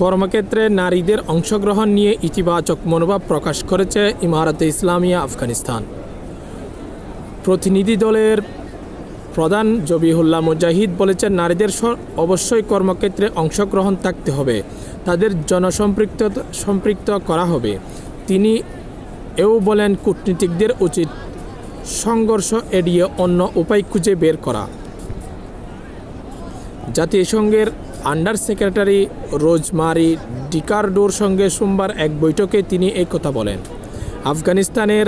কর্মক্ষেত্রে নারীদের অংশগ্রহণ নিয়ে ইতিবাচক মনোভাব প্রকাশ করেছে ইমারতে ইসলামিয়া আফগানিস্তান। প্রতিনিধি দলের প্রধান জবিহুল্লাহ মুজাহিদ বলেছেন, নারীদের অবশ্যই কর্মক্ষেত্রে অংশগ্রহণ থাকতে হবে, তাদের জনসম্পৃক্ত, সম্পৃক্ত করা হবে। তিনি এও বলেন, কূটনীতিকদের উচিত সংঘর্ষ এড়িয়ে অন্য উপায় খুঁজে বের করা। জাতিসংঘের আন্ডার সেক্রেটারি রোজমারি ডিকার্ডোর সঙ্গে সোমবার এক বৈঠকে তিনি এই কথা বলেন। আফগানিস্তানের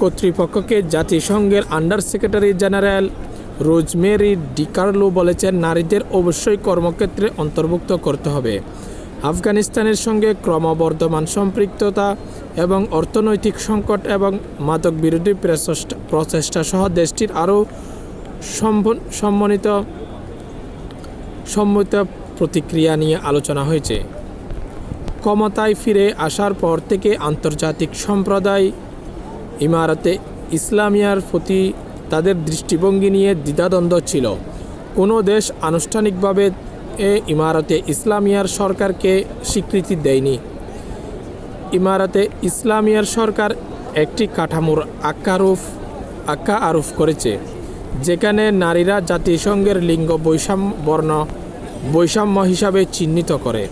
কর্তৃপক্ষকে জাতিসংঘের under secretary general Rosemary DiCarlo বলেছেন, নারীদের অবশ্যই কর্মক্ষেত্রে অন্তর্ভুক্ত করতে হবে। আফগানিস্তানের সঙ্গে ক্রমবর্ধমান সম্পৃক্ততা এবং অর্থনৈতিক সংকট এবং মাদক বিরোধী প্রচেষ্টা সহ দেশটির আরও সম্মানিত সম্মিত প্রতিক্রিয়া নিয়ে আলোচনা হয়েছে। ক্ষমতায় ফিরে আসার পর থেকে আন্তর্জাতিক সম্প্রদায়, ইমারতে ইসলামিয়ার প্রতি তাদের দৃষ্টিভঙ্গি নিয়ে দ্বিধাদ্বন্দ্ব ছিল। কোনো দেশ আনুষ্ঠানিকভাবে এ ইমারতে ইসলামিয়ার সরকারকে স্বীকৃতি দেয়নি। ইমারতে ইসলামিয়ার সরকার একটি কাঠামোর আকারুফ আক্কা আরোপ করেছে। যেখানে নারীরা জাতিসংঘের লিঙ্গ বৈষম্য, বর্ণ বৈষম্য হিসাবে চিহ্নিত করে।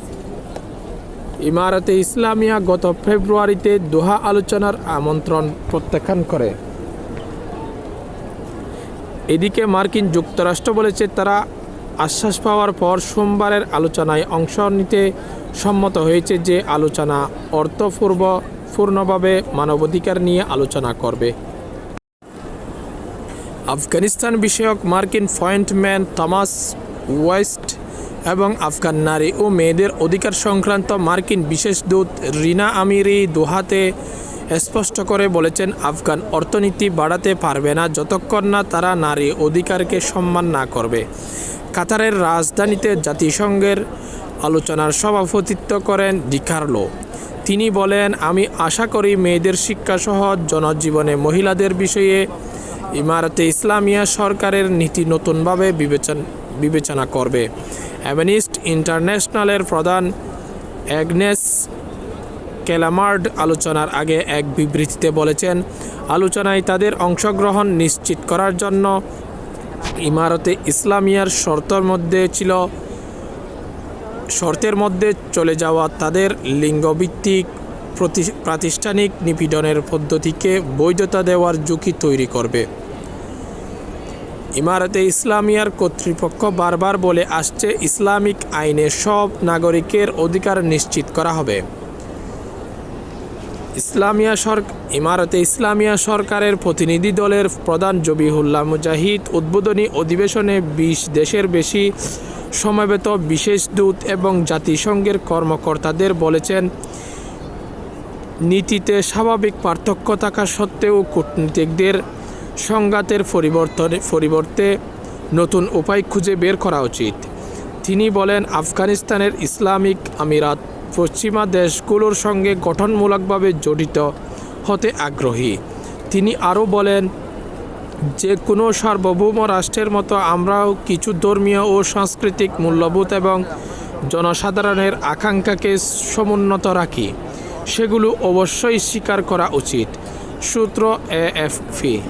ইমারতে ইসলামিয়া গত ফেব্রুয়ারিতে দোহা আলোচনার আমন্ত্রণ প্রত্যাখ্যান করে। এদিকে মার্কিন যুক্তরাষ্ট্র বলেছে, তারা আশ্বাস পাওয়ার পর সোমবারের আলোচনায় অংশ নিতে সম্মত হয়েছে যে আলোচনা অর্থপূর্ব, পূর্ণভাবে মানবাধিকার নিয়ে আলোচনা করবে। আফগানিস্তান বিষয়ক মার্কিন ফয়েন্টম্যান থমাস ওয়েস্ট এবং আফগান নারী ও মেয়েদের অধিকার সংক্রান্ত মার্কিন বিশেষ দূত রিনা আমিরি দোহাতে স্পষ্ট করে বলেছেন, আফগান অর্থনীতি বাড়াতে পারবে না যতক্ষণ না তারা নারী অধিকারকে সম্মান না করবে। কাতারের রাজধানীতে জাতিসংঘের আলোচনার সভাপতিত্ব করেন ডিকার্লো তিনি বলেন, আমি আশা করি মেয়েদের শিক্ষাসহ জনজীবনে মহিলাদের বিষয়ে ইমারতে ইসলামিয়া সরকারের নীতি নতুনভাবে বিবেচন বিবেচনা করবে। অ্যাভেনিস্ট ইন্টারন্যাশনালের প্রধান অ্যাগনেস কেলামার্ড আলোচনার আগে এক বিবৃতিতে বলেছেন, আলোচনায় তাদের অংশগ্রহণ নিশ্চিত করার জন্য ইমারতে ইসলামিয়ার শর্তর মধ্যে ছিল শর্তের মধ্যে চলে যাওয়া তাদের লিঙ্গভিত্তিক প্রতি- প্রাতিষ্ঠানিক নিপীড়নের পদ্ধতিকে বৈধতা দেওয়ার ঝুঁকি তৈরি করবে। ইমারতে ইসলামিয়ার কর্তৃপক্ষ বারবার বলে আসছে, ইসলামিক আইনে সব নাগরিকের অধিকার নিশ্চিত করা হবে। ইসলামিয়া সরকার ইমারতে ইসলামিয়া সরকারের প্রতিনিধি দলের প্রধান জবিহুল্লাহ মুজাহিদ উদ্বোধনী অধিবেশনে বিশ দেশের বেশি সমবেত বিশেষ দূত এবং জাতিসংঘের কর্মকর্তাদের বলেছেন, নীতিতে স্বাভাবিক পার্থক্য থাকা সত্ত্বেও কূটনীতিকদের সংঘাতের পরিবর্তনে পরিবর্তে নতুন উপায় খুঁজে বের করা উচিত। তিনি বলেন, আফগানিস্তানের ইসলামিক আমিরাত পশ্চিমা দেশগুলোর সঙ্গে গঠনমূলকভাবে জড়িত হতে আগ্রহী। তিনি আরও বলেন যে কোনো সার্বভৌম রাষ্ট্রের মতো আমরাও কিছু ধর্মীয় ও সাংস্কৃতিক মূল্যবোধ এবং জনসাধারণের আকাঙ্ক্ষাকে সমুন্নত রাখি। সেগুলো অবশ্যই স্বীকার করা উচিত। সূত্র এএফপি।